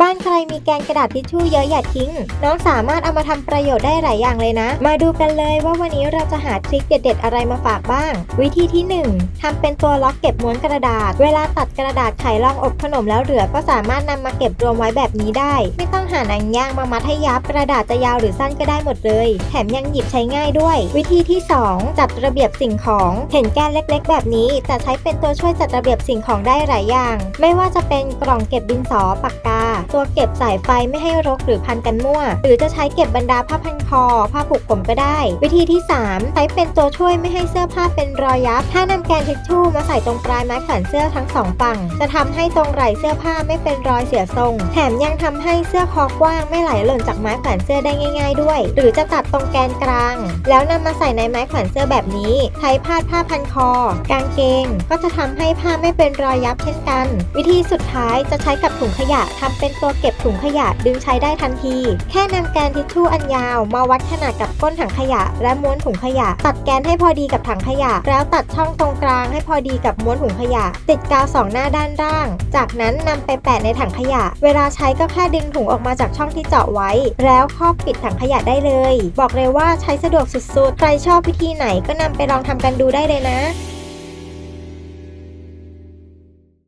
บ้านใครมีแกนกระดาษทิชชู่เยอะอย่าทิ้ง น้องสามารถเอามาทำประโยชน์ได้หลายอย่างเลยนะ มาดูกันเลยว่าวันนี้เราจะหาทริคเด็ดๆ อะไรมาฝากบ้าง วิธีที่ 1ทำเป็นตัวล็อกเก็บม้วนกระดาษ เวลาตัดกระดาษไขลองอบขนมแล้วเหลือก็สามารถนำมาเก็บรวมไว้แบบนี้ได้ ไม่ต้องหาหนังยางมามัดให้ยับกระดาษจะยาวหรือสั้นก็ได้หมดเลย แถมยังหยิบใช้ง่ายด้วย วิธีที่ 2 จัดระเบียบสิ่งของเห็นแกนเล็ก ๆ แบบนี้แต่ใช้เป็นตัวช่วยจัดระเบียบสิ่งของได้หลายอย่าง ไม่ว่าจะเป็นกล่องเก็บดินสอปากกาตัวเก็บสายไฟไม่ให้รกหรือพันกันมั่ว หรือจะใช้เก็บบรรดาผ้าพันคอ ผ้าผูกผมก็ได้ วิธีที่ 3 ใช้เป็นตัวช่วยไม่ให้เสื้อผ้าเป็นรอยยับ ถ้านำแกนทิชชู่มาใส่ตรงปลายไม้แขวนเสื้อทั้งสองฝั่ง จะทำให้ตรงไหล่เสื้อผ้าไม่เป็นรอยเสียทรง แถมยังทำให้เสื้อคอกว้างไม่ไหลหล่นจากไม้แขวนเสื้อได้ง่าย ๆ ด้วย หรือจะตัดตรงแกนกลาง แล้วนำมาใส่ในไม้แขวนเสื้อแบบนี้ ใช้พาดผ้าพันคอ กางเกง ก็จะทำให้ผ้าไม่เป็นรอยยับเช่นกัน วิธีสุดท้ายจะใช้กับถุงขยะทำเป็นตัวเก็บถุงขยะดึงใช้ได้ทันที แค่นำแกนทิชชู่อันยาว มาวัดขนาดกับก้นถังขยะ และม้วนถุงขยะ ตัดแกนให้พอดีกับถังขยะ แล้วตัดช่องตรงกลางให้พอดีกับม้วนถุงขยะ ติดกาวสองหน้าด้านล่าง จากนั้นนำไปแปะในถังขยะ เวลาใช้ก็แค่ดึงถุงออกมาจากช่องที่เจาะไว้ แล้วครอบปิดถังขยะได้เลย บอกเลยว่าใช้สะดวกสุดๆ ใครชอบวิธีไหนก็นำไปลองทำกันดูได้เลยนะ